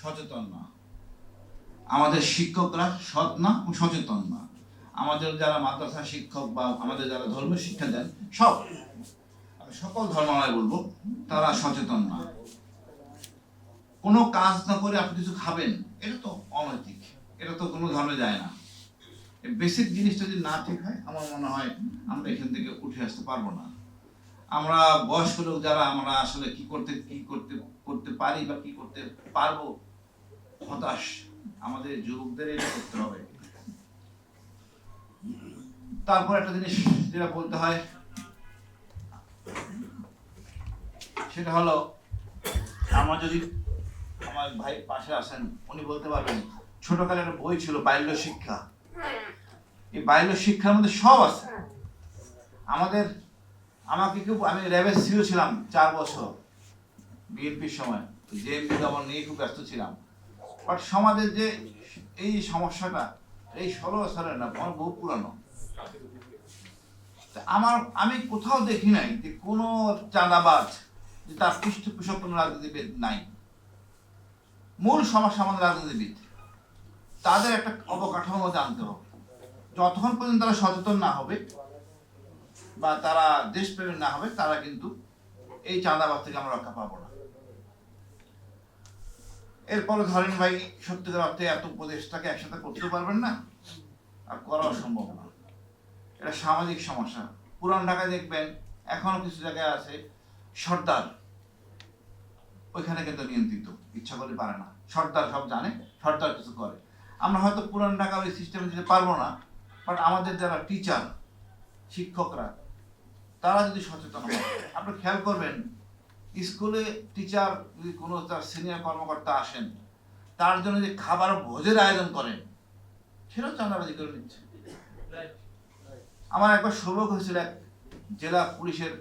সচেতন না। আমাদের শিক্ষকরা সৎ না ও সচেতন না। আমাদের যারা মাদ্রাসা শিক্ষক বা আমাদের যারা ধর্মীয় শিক্ষা দেন, সব। সকল ধর্মালয় বলব, তারা সচেতন না। কোনো কাজ না করে আপনি কিছু খাবেন, এটা তো অনৈতিক। এটা তো কোনো ধর্মে যায় না। বেসিক জিনিসটা যদি না ঠিক হয়, আমার মনে হয় আমরা এখান থেকে উঠে আসতে পারব না। আমরা বয়স্ক লোক যারা, আমরা আসলে কি করতে কি করতে করতে পারি বা কি করতে পারব? হতাশ। আমাদের যুবকদের এটা করতে হবে। তারপর একটা জিনিস যেটা বলতে হয়, সেটা হলো, আমার যদি আমার ভাই পাশে আসেন উনি বলতে পারবেন, ছোটকালে একটা বই ছিল, বাল্য শিক্ষা। এই বাল্য শিক্ষার মধ্যে সব আছে। আমাদের আমাকে কেউ, আমি র্যাবের সিও ছিলাম চার বছর বিএনপির সময়। জেএমপি দমন নিয়ে খুব ব্যস্ত ছিলাম। বাট সমাজের যে এই সমস্যাটা, এই ষোলো বছরের না, আমার বহু পুরানো। আমার, আমি কোথাও দেখি নাই যে কোনো চাঁদাবাজ, যে তার পৃষ্ঠপোষক কোনো রাজনীতিবিদ নাই। মূল সমস্যা আমাদের রাজনীতিবিদ। তাদের একটা অবকাঠামো জানতে হবে। যতক্ষণ পর্যন্ত তারা সচেতন না হবে বা তারা দেশপ্রেমী না হবে, তারা কিন্তু এই চাঁদাবাজ থেকে আমরা রক্ষা পাবো না। এরপরে ধরেন ভাই, সত্যিকার অর্থে এত উপদেশটাকে একসাথে করতে পারবেন না, আর করাও সম্ভব না। এটা সামাজিক সমস্যা। পুরান ঢাকায় দেখবেন, এখনও কিছু জায়গায় আছে, সর্দার। ওইখানে কিন্তু নিয়ন্ত্রিত, ইচ্ছা করে পারে না। সর্দার সব জানে, সর্দার কিছু করে। আমরা হয়তো পুরান ঢাকা ওই সিস্টেমে দিতে পারব না বাট আমাদের যারা টিচার শিক্ষকরা তারা যদি সচেতন হয় আপনি খেয়াল করবেন, স্কুলে টিচার যদি কোনো তার সিনিয়র কর্মকর্তা আসেন, তার জন্য যে খাবার ভোজের আয়োজন করেন, সেটাও চাঁদাবাজি করে নিচ্ছে। আমার একবার সৌভাগ্য হয়েছিল, এক জেলা পুলিশের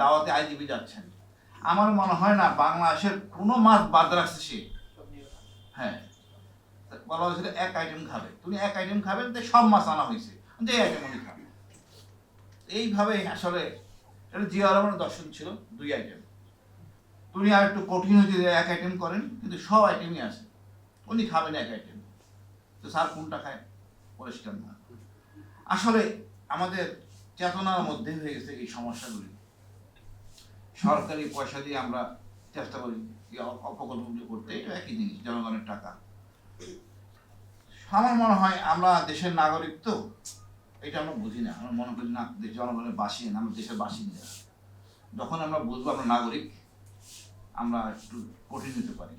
দাওয়াতে আইজিবি যাচ্ছেন। আমার মনে হয় না, বাংলাদেশের কোনো মাছ বাদ রাখছে সে। হ্যাঁ বলা হয়েছিল, এক আইটেম খাবে। তুমি এক আইটেম খাবেন তো সব মাছ আনা হয়েছে। যে আইটেম উনি খাবে। এইভাবে আসলে এটা জিয়া রহমানের দর্শন ছিল, দুই আইটেম তুমি আর একটু কঠিন যে এক আইটেম করেন, কিন্তু সব আইটেমই আছে। উনি খাবেন এক আইটেম তো স্যার কোনটা খায়? পরিষ্কার না। আসলে আমাদের চেতনার মধ্যে হয়ে গেছে এই সমস্যাগুলি। সরকারি পয়সা দিয়ে আমরা চেষ্টা করি অপকল্পগুলি করতে একই জিনিস, জনগণের টাকা। আমার মনে হয় আমরা দেশের নাগরিক তো এটা আমরা বুঝি না। আমরা মনে করি, না জনগণের বাসিন্দা আমরা দেশের বাসিন্দা যখন আমরা বুঝব আমরা নাগরিক, আমরা একটু কঠিন নিতে পারি।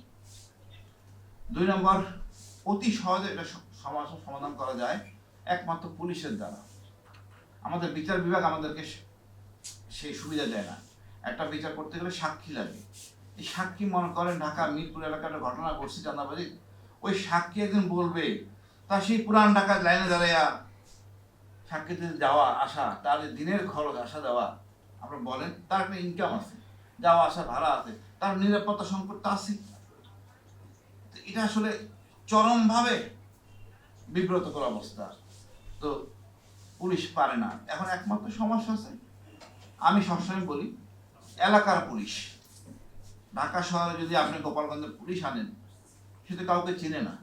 দুই নম্বর, অতি সহজে এটা স- সমস্যার সমাধান করা যায় একমাত্র পুলিশের দ্বারা। আমাদের বিচার বিভাগ আমাদেরকে সেই সুবিধা দেয় না। একটা বিচার করতে গেলে সাক্ষী লাগে। এই সাক্ষী মনে করেন ঢাকা মিরপুর এলাকার একটা ঘটনা ঘটছে চাঁদাবাজি ওই সাক্ষী একদিন বলবে, তা সেই পুরান ঢাকার লাইনে দাঁড়াইয়া সাক্ষীতে যাওয়া, আসা তার দিনের খরচ, আসা, যাওয়া, আমরা বলেন, তার একটা ইনকাম আছে। যাওয়া, আসা, ভাড়া আছে, তার নিরাপত্তা সংকট তো আছে এটা আসলে চরমভাবে বিব্রতকর অবস্থা। তো পুলিশ পারে না। এখন একমাত্র সমস্যা আছে। আমি সবসময় বলি, এলাকার পুলিশ। ঢাকা শহরে যদি আপনি গোপালগঞ্জের পুলিশ আনেন, সে তো কাউকে চেনে না।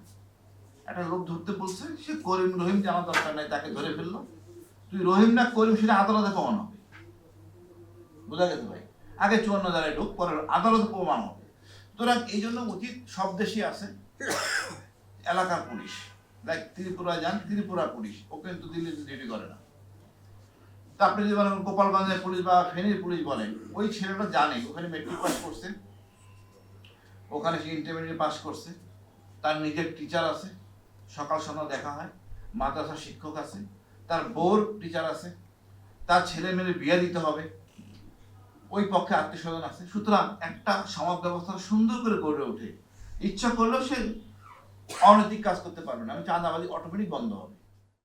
একটা লোক ধরতে বলছে, সে করিম রহিম জানার দরকার নাই, তাকে ধরে ফেলল। তুই রহিম না করিম সেটা আদালতে প্রমাণ হবে। বোঝা গেছে ভাই? আগে চুয়ান্ন জায়গায় ঢুক পরে আদালতে প্রমাণ হবে। সুতরাং এই জন্য উচিত সব দেশে আছে, এলাকার পুলিশ। লাইক ত্রিপুরায় যান, ত্রিপুরা পুলিশ। ও কিন্তু দিল্লিতে ডিউটি করে না। তা আপনি যদি বলেন গোপালগঞ্জের পুলিশ বা ফেনীর পুলিশ বলেন ওই ছেলেটা জানে, ওখানে মেট্রিক পাস করছে। ওখানে সে ইন্টারমিডিয়েট পাস করছে। তার নিজের টিচার আছে। সকাল সন্ধ্যা দেখা হয়। মাদ্রাসা শিক্ষক আছে। তার বউর টিচার আছে, তার ছেলে মেয়ের বিয়ে দিতে হবে, ওই পক্ষে আত্মীয় স্বজন আছে। সুতরাং একটা সমাজ ব্যবস্থা সুন্দর করে গড়ে ওঠে। ইচ্ছা করলেও সে অনৈতিক কাজ করতে পারবে না। আমি চাঁদাবাদি অটোমেটিক বন্ধ হবে।